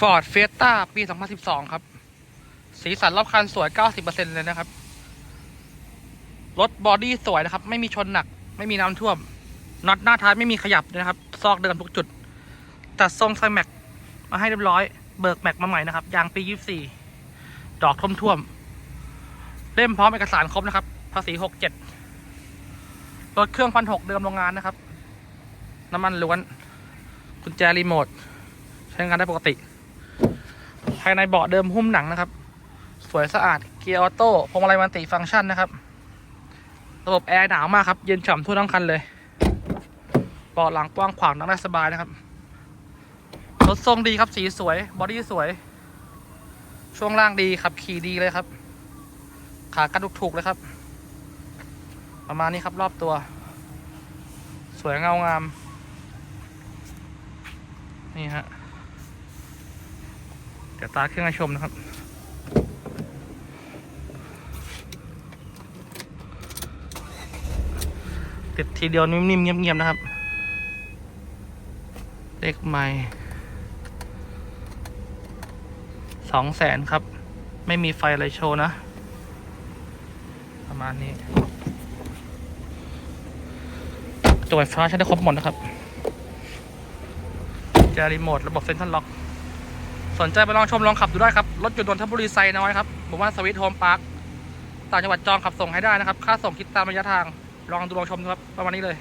Ford Fiesta ปี 2012 ครับ สีสันรอบคันสวย 90%เลยนะครับ รถบอดี้สวยนะครับ ไม่มีชนหนัก ไม่มีน้ำท่วม น็อตหน้าท้ายไม่มีขยับเลยนะครับ ซอกเดิมทุกจุด ตัดทรงไซแม็กมาให้เรียบร้อย เบิกแม็กมาใหม่นะครับ ยางปี 24 ดอกท่วมๆเล่มพร้อมเอกสารครบนะครับ ภาษี 67 รถเครื่องพันหกเดิมโรงงานนะครับ น้ำมันล้วน กุญแจรีโมทใช้งานได้ปกติ ภายในเบาะเดิมหุ้มหนังนะครับ สวยสะอาดเกียร์ออโต้พวงมาลัยมันติฟังก์ชันนะครับ ระบบแอร์หนาวมากครับ เย็นฉ่ำทั่วทั้งคันเลยเบาะหลังกว้างขวางนั่งได้สบายนะครับรถทรงดีครับสีสวยบอดี้สวย ช่วงล่างดีครับขี่ดีเลยครับ ขากระดุกถูกเลยครับ ประมาณนี้ครับรอบตัว สวยเงางาม นี่ฮะ ดี๋ยวตาเครื่องให้ชมนะครับ ติดทีเดียวนิ่มๆเงียบๆนะครับ เลขไม่สองแสนครับ ไม่มีไฟอะไรโชว์นะ ประมาณนี้ตัวไฟฟ้าใช้ได้ครบหมดนะครับแจรีโมทระบบเซ็นทรัลล็อก สนใจไปลองชมลองขับดูได้ครับ รถยนต์นนทบุรีไซน้อยครับหมู่บ้านสวิตโฮมพาร์คต่างจังหวัดจองขับส่งให้ได้นะครับ ค่าส่งคิดตามระยะทาง ลองดูลองชมดูครับ ประมาณนี้เลย